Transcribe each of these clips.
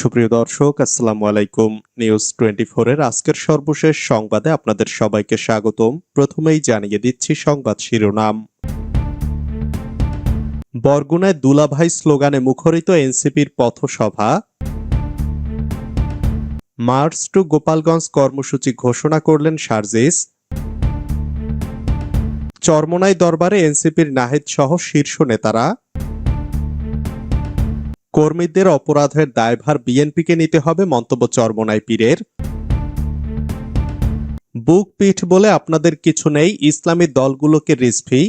সুপ্রিয় দর্শক, আসসালামু আলাইকুম। নিউজ টোয়েন্টি এর আজকের সর্বশেষ সংবাদে আপনাদের সবাইকে স্বাগতম। প্রথমেই জানিয়ে দিচ্ছি সংবাদ শিরোনাম। বরগুনায় দুলাভাই স্লোগানে মুখরিত এনসিপির পথসভা। মার্চ টু গোপালগঞ্জ কর্মসূচি ঘোষণা করলেন সার্জিস। চরমনাই দরবারে এনসিপির নাহিদ সহ শীর্ষ নেতারা। কর্মীদের অপরাধের দায়ভার বিএনপিকে নিতে হবে, মন্তব্য চরমনাই পীরের। বুক পিঠ বলে আপনাদের কিছু নেই, ইসলামী দলগুলোকে রিসফি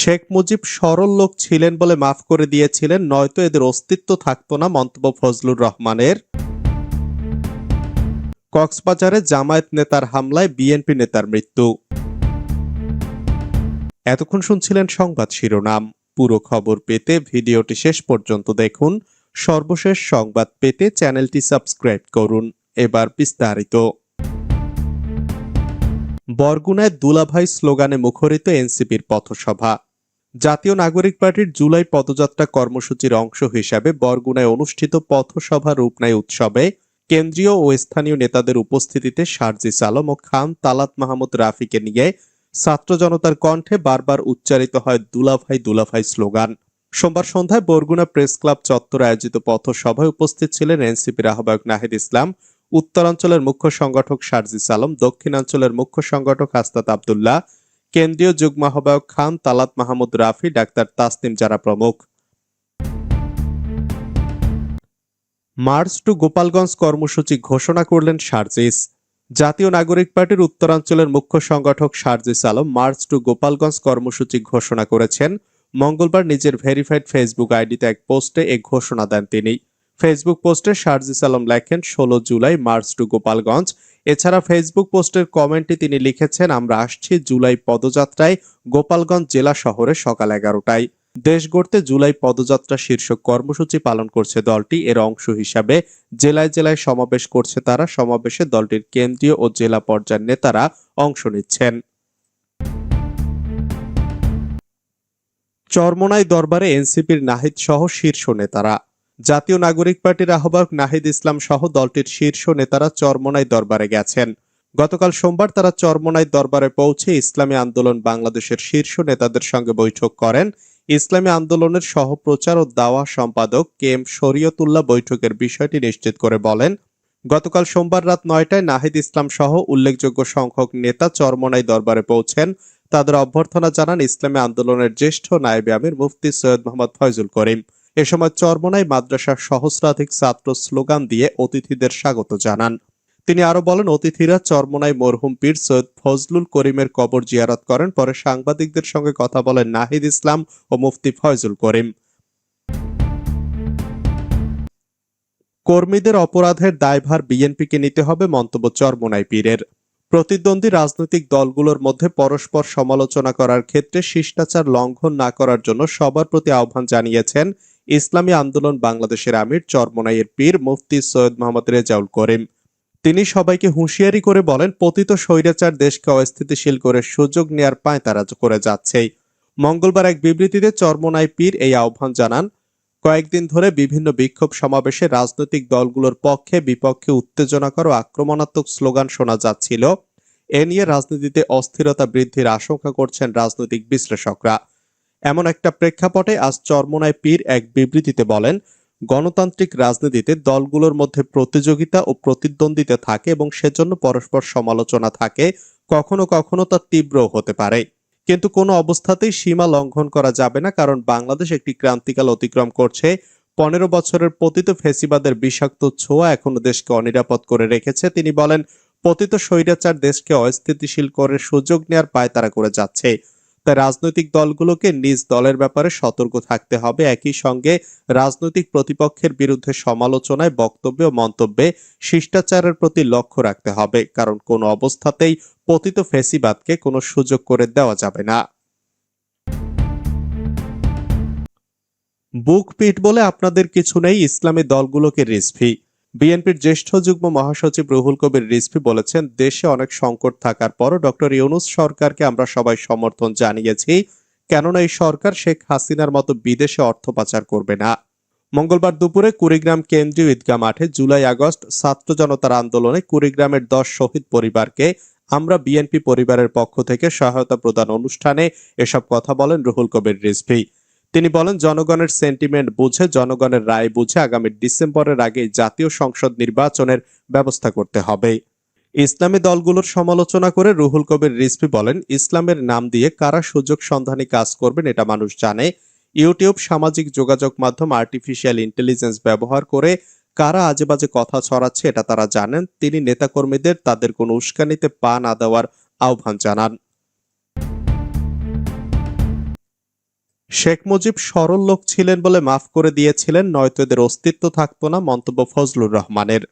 শেখ মুজিব সরল লোক ছিলেন বলে মাফ করে দিয়েছিলেন, নয়তো এদের অস্তিত্ব থাকতো না, মন্তব্য ফজলুর রহমানের। কক্সবাজারে জামায়াত নেতার হামলায় বিএনপি নেতার মৃত্যু। এতক্ষণ শুনছিলেন সংবাদ শিরোনাম। পুরো খবর পেতে ভিডিওটি শেষ পর্যন্ত দেখুন। সর্বশেষ সংবাদ পেতে চ্যানেলটি সাবস্ক্রাইব করুন। এবার বিস্তারিত। বরগুনায় দুলাভাই স্লোগানে মুখরিত এনসিপির পথসভা। জাতীয় নাগরিক পার্টির জুলাই পদযাত্রা কর্মসূচির অংশ হিসাবে বরগুনায় অনুষ্ঠিত পথসভা রূপনায় উৎসবে কেন্দ্রীয় ও স্থানীয় নেতাদের উপস্থিতিতে শারজিস আলম ও খান তালাত মাহমুদ রাফিকে নিয়ে ছাত্র জনতার কণ্ঠে বারবার উচ্চারিত হয় দুলাভাই দুলাভাই স্লোগান। সোমবার সন্ধ্যায় বরগুনা প্রেস ক্লাব চত্বরে আয়োজিত পথসভায় উপস্থিত ছিলেন এনসিপির আহ্বায়ক নাহিদ ইসলাম, উত্তরাঞ্চলের মুখ্য সংগঠক শারজিস আলম দক্ষিণাঞ্চলের মুখ্য সংগঠক হাস্তাত আবদুল্লাহ, কেন্দ্রীয় যুগ্ম আহ্বায়ক খান তালাত মাহমুদ রাফি, ডাক্তার তাসনিম জারা প্রমুখ। মার্চ টু গোপালগঞ্জ কর্মসূচি ঘোষণা করলেন শারজিস। জাতীয় নাগরিক পার্টির উত্তরাঞ্চলের মুখ্য সংগঠক শারজিস আলম মার্চ টু গোপালগঞ্জ কর্মসূচি ঘোষণা করেছেন। মঙ্গলবার নিজের ভেরিফাইড ফেসবুক আইডিতে এক পোস্টে এ ঘোষণা দেন তিনি। ফেসবুক পোস্টে শারজিস আলম লেখেন, ষোলো জুলাই মার্চ টু গোপালগঞ্জ। এছাড়া ফেসবুক পোস্টের কমেন্টে তিনি লিখেছেন, আমরা আসছি জুলাই পদযাত্রায় গোপালগঞ্জ জেলা শহরে সকাল এগারোটায়। দেশ গড়তে জুলাই পদযাত্রা শীর্ষক কর্মসূচি পালন করছে দলটি। এর অংশ হিসাবে জেলায় জেলায় সমাবেশ করছে তারা। সমাবেশে দলটির কেন্দ্রীয় ও জেলা পর্যায়ের নেতারা অংশ নিচ্ছেন। চরমনাই দরবারে এনসিপির নাহিদ সহ শীর্ষ নেতারা। জাতীয় নাগরিক পার্টির আহ্বায়ক নাহিদ ইসলাম সহ দলটির শীর্ষ নেতারা চরমনাই দরবারে গেছেন। গতকাল সোমবার তারা চরমনাই দরবারে পৌঁছে ইসলামী আন্দোলন বাংলাদেশের শীর্ষ নেতাদের সঙ্গে বৈঠক করেন। ইসলামী আন্দোলনের সহপ্রচার ও দাওয়া সম্পাদক কে এম শরীয়তুল্লাহ বৈঠকের বিষয়টি নিশ্চিত করে বলেন, গতকাল সোমবার রাত নয়টায় নাহিদ ইসলাম সহ উল্লেখযোগ্য সংখ্যক নেতা চরমনাই দরবারে পৌঁছেন। তাদের অভ্যর্থনা জানান ইসলামী আন্দোলনের জ্যেষ্ঠ নায়েবে আমির মুফতি সৈয়দ মোহাম্মদ ফয়জুল করিম। এ সময় চরমনাই মাদ্রাসার সহস্রাধিক ছাত্র স্লোগান দিয়ে অতিথিদের স্বাগত জানান। তিনি আরও বলেন, অতিথিরা চরমনাই মরহুম পীর সৈয়দ ফজলুল করিমের কবর জিয়ারত করেন। পরে সাংবাদিকদের সঙ্গে কথা বলেন নাহিদ ইসলাম ও মুফতি ফয়জুল করিম। কর্মীদের অপরাধের দায়ভার বিএনপিকে নিতে হবে মন্তব্য চরমনাই পীরের। প্রতিদ্বন্দ্বী রাজনৈতিক দলগুলোর মধ্যে পরস্পর সমালোচনা করার ক্ষেত্রে শিষ্টাচার লঙ্ঘন না করার জন্য সবার প্রতি আহ্বান জানিয়েছেন ইসলামী আন্দোলন বাংলাদেশের আমির চরমনাইয়ের পীর মুফতি সৈয়দ মোহাম্মদ রেজাউল করিম। তিনি সবাইকে হুঁশিয়ারি করে বলেন, পতিত স্বৈরাচার দেশকে অস্থিতিশীল করে সুযোগ নেয়ার পায় তারা করে যাচ্ছেই। মঙ্গলবার এক বিবৃতিতে চরমনাই পীর এই আহ্বান জানান, কয়েকদিন ধরে বিভিন্ন বিক্ষোভ সমাবেশে রাজনৈতিক দলগুলোর পক্ষে বিপক্ষে উত্তেজনাকর ও আক্রমণাত্মক স্লোগান শোনা যাচ্ছিল। এ নিয়ে রাজনীতিতে অস্থিরতা বৃদ্ধির আশঙ্কা করছেন রাজনৈতিক বিশ্লেষকরা। এমন একটা প্রেক্ষাপটে আজ চরমনায় পীর এক বিবৃতিতে বলেন গণতান্ত্রিক রাজনীতিতে দলগুলোর মধ্যে প্রতিযোগিতা ও প্রতিদ্বন্দ্বিতা থাকে এবং সেজন্য পরস্পর সমালোচনা থাকে, কখনো কখনো তা তীব্র হতে পারে। কিন্তু কোনো অবস্থাতেই সীমা লঙ্ঘন করা যাবে না, কারণ বাংলাদেশ একটি ক্রান্তিকাল অতিক্রম করছে। পনেরো বছরের পতিত ফেসিবাদের বিষাক্ত ছোঁয়া এখনও দেশকে অনিরাপদ করে রেখেছে। তিনি বলেন, পতিত স্বৈরাচার দেশকে অস্থিতিশীল করে সুযোগ নেয়ার পায়তারা করে যাচ্ছে। তাই রাজনৈতিক দলগুলোকে নিজ দলের ব্যাপারে সতর্ক থাকতে হবে। একই সঙ্গে রাজনৈতিক প্রতিপক্ষের বিরুদ্ধে সমালোচনায় বক্তব্য ও মন্তব্যে শিষ্টাচারের প্রতি লক্ষ্য রাখতে হবে, কারণ কোনো অবস্থাতেই পতিত ফেসিবাদকে কোনো সুযোগ করে দেওয়া যাবে না। বুক পিট বলে আপনাদের কিছু নেই, ইসলামী দলগুলোকে রিসফি বিএনপির জ্যেষ্ঠ যুগ্ম মহাসচিব রুহুল কবির রিজভি বলেছেন, দেশে অনেক সংকট থাকার পরও ডক্টর ইউনুস সরকারকে আমরা সবাই সমর্থন জানিয়েছি, কেননা এই সরকার শেখ হাসিনার মতো বিদেশে অর্থ পাচার করবে না। মঙ্গলবার দুপুরে কুড়িগ্রাম কেন্দ্রীয় ঈদগাহ মাঠে জুলাই আগস্ট ছাত্র জনতার আন্দোলনে কুড়িগ্রামের দশ শহীদ পরিবারকে আমরা বিএনপি পরিবারের পক্ষ থেকে সহায়তা প্রদান অনুষ্ঠানে এসব কথা বলেন রুহুল কবির রিজভী। তিনি বলেন, জনগণের সেন্টিমেন্ট বুঝে, জনগণের রায় বুঝে আগামী ডিসেম্বরের আগে জাতীয় সংসদ নির্বাচনের ব্যবস্থা করতে হবে। ইসলামী দলগুলোর সমালোচনা করে রুহুল কবির রিজভী বলেন, ইসলামের নাম দিয়ে কারা সুযোগ সন্ধানী কাজ করবেন এটা মানুষ জানে। ইউটিউব সামাজিক যোগাযোগ মাধ্যম আর্টিফিশিয়াল ইন্টেলিজেন্স ব্যবহার করে কারা আজে বাজে কথা ছড়াচ্ছে এটা তারা জানেন। তিনি নেতাকর্মীদের তাদের কোনো উস্কানিতে পা না দেওয়ার আহ্বান জানান। শেখ মুজিব সরল লোক ছিলেন বলে মাফ করে দিয়েছিলেন, নয়তো এদের অস্তিত্ব থাকতো না মন্তব্য ফজলুর রহমানের।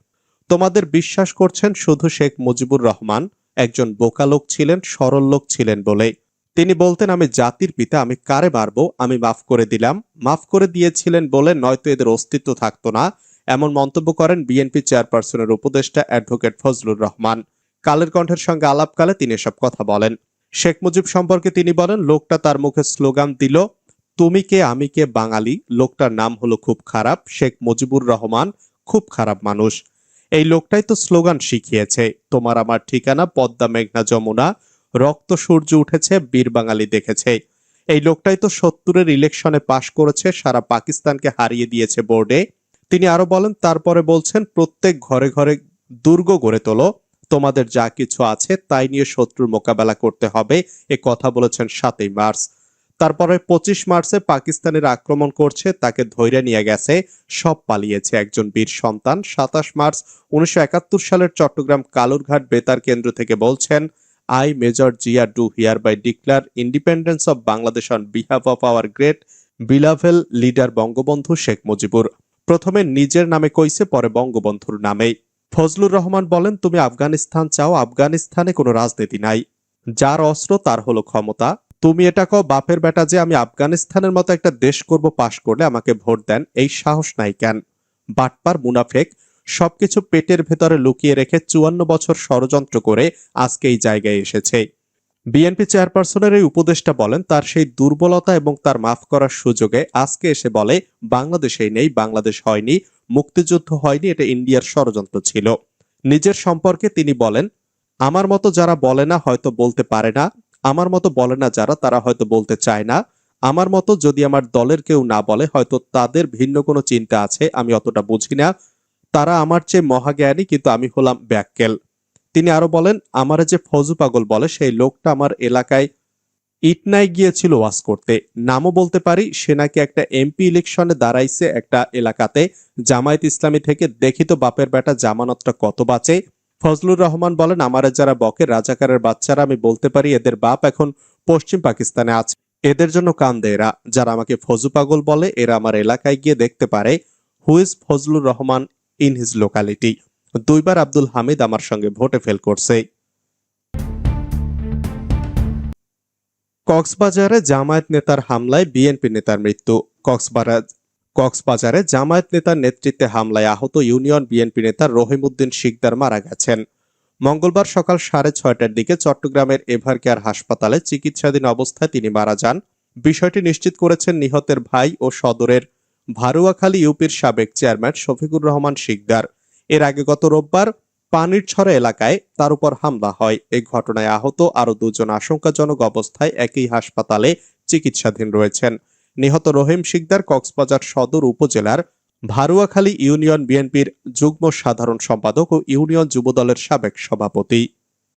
তোমাদের বিশ্বাস করছেন শুধু শেখ মুজিবুর রহমান, একজন বোকা লোক ছিলেন, সরল লোক ছিলেন বলে। তিনি বলতেন, আমি জাতির পিতা, আমি কারে মারবো? আমি মাফ করে দিলাম। মাফ করে দিয়েছিলেন বলে নয়তো এদের অস্তিত্ব থাকতো না, এমন মন্তব্য করেন বিএনপি চেয়ারপারসনের উপদেষ্টা অ্যাডভোকেট ফজলুর রহমান। কালের কণ্ঠের সঙ্গে আলাপকালে তিনি এসব কথা বলেন। শেখ মুজিব সম্পর্কে তিনি বলেন, লোকটা তার মুখে স্লোগান দিল তুমি কে, আমি কে বাঙালি? লোকটার নাম হলো খুব খারাপ, শেখ মুজিবুর রহমান, খুব খারাপ মানুষ। এই লোকটাই তো স্লোগান শিখিয়েছে, তোমার আমার ঠিকানা, পদ্মা মেঘনা যমুনা, রক্ত সূর্য উঠেছে, বীর বাঙালি দেখেছে। এই লোকটাই তো সত্তরের ইলেকশনে পাশ করেছে, সারা পাকিস্তানকে হারিয়ে দিয়েছে বোর্ডে তিনি আরও বলেন, তারপরে বলছেন, প্রত্যেক ঘরে ঘরে দুর্গ গড়ে তোলো, তোমাদের যা কিছু আছে তাই নিয়ে শত্রুর মোকাবেলা করতে হবে, এ কথা বলেছেন সাতই মার্চ। তারপরে পঁচিশ মার্চে পাকিস্তানের আক্রমণ করছে, তাকে ধৈর্য নিয়ে গেছে, সব পালিয়েছে একজন বীর সন্তান। সাতাশ মার্চ উনিশশো একাত্তর সালের চট্টগ্রাম কালুরঘাট বেতার কেন্দ্র থেকে বলছেন, I Major Zia do hereby declare independence of Bangladesh on behalf of our great beloved leader Bangabandhu Sheikh Mujibur. প্রথমে নিজের নামে কইছে, পরে বঙ্গবন্ধুর নামেই। ফজলুর রহমান বলেন, তুমি আফগানিস্তান চাও, আফগানিস্তানে কোনো রাজনীতি নাই। যার অস্ত্র তার হলো ক্ষমতা তুমি এটা কও, বাপের বেটা যে আমি আফগানিস্তানের মতো একটা দেশ করব পাশ করলে আমাকে ভোট দেন, এই সাহস নাই কেন? বাটপার, মুনাফেক, সবকিছু পেটের ভেতরে লুকিয়ে রেখে চুয়ান্ন বছর ষড়যন্ত্র করে আজকে এই জায়গায় এসেছে। বিএনপি চেয়ারপারসনের এই উপদেষ্টা বলেন, তার সেই দুর্বলতা এবং তার মাফ করার সুযোগে আজকে এসে বলে বাংলাদেশেই নেই, বাংলাদেশ হয়নি, মুক্তিযুদ্ধ হয়নি, এটা ইন্ডিয়ার ষড়যন্ত্র ছিল। নিজের সম্পর্কে তিনি বলেন, আমার মতো যারা বলে না, হয়তো বলতে পারে না আমার মতো বলে না যারা, তারা হয়তো বলতে চায় না। আমার মতো যদি আমার দলের কেউ না বলে, হয়তো তাদের ভিন্ন কোনো চিন্তা আছে, আমি অতটা বুঝি না। তারা আমার চেয়ে মহাজ্ঞানী, কিন্তু আমি হলাম ব্যাককেল। তিনি আরও বলেন, আমার যে ফজু পাগল বলে, সেই লোকটা আমার এলাকায় ইটনায় গিয়েছিল ওয়াজ করতে। নামও বলতে পারি, সে নাকি একটা এমপি ইলেকশনে দাঁড়াইছে একটা এলাকাতে। জামায়াত ইসলামী থেকে, দেখিত বাপের বেটা জামানতটা কত বাঁচে ফজলুর রহমান বলেন আমারে যারা বকে রাজাকারের বাচ্চারা, আমি বলতে পারি, এদের বাপ এখন পশ্চিম পাকিস্তানে আছে। এদের জন্য কান্দে এরা। যারা আমাকে ফজু পাগল বলে, এরা আমার এলাকায় গিয়ে দেখতে পারে who is Fazlur Rahman in his locality দুইবার আব্দুল হামিদ আমার সঙ্গে ভোটে ফেল করছে। কক্সবাজারে জামায়াত নেতার হামলায় বিএনপি নেতার মৃত্যু। কক্সবাজার কক্সবাজারে জামায়াত নেতার নেতৃত্বে হামলায় আহত ইউনিয়ন বিএনপি নেতা রহিমউদ্দিন শিকদার মারা গেছেন। মঙ্গলবার সকাল সাড়ে ছয়টার দিকে চট্টগ্রামের এভার কেয়ার হাসপাতালে চিকিৎসাধীন অবস্থায় তিনি মারা যান। বিষয়টি নিশ্চিত করেছেন নিহতের ভাই ও সদরের ভারুয়াখালী ইউপির সাবেক চেয়ারম্যান শফিকুর রহমান শিকদার। এর আগে গত রোববার পানির এলাকায় তার উপর হামলা হয়। এই ঘটনায় আহত আরও দুজন আশঙ্কাজনক অবস্থায় একই হাসপাতালে চিকিৎসাধীন রয়েছেন। নিহত রহিম শিকদার কক্সবাজার সদর উপজেলার ভারুয়াখালী ইউনিয়ন বিএনপির যুগ্ম সাধারণ সম্পাদক ও ইউনিয়ন যুবদলের সাবেক সভাপতি।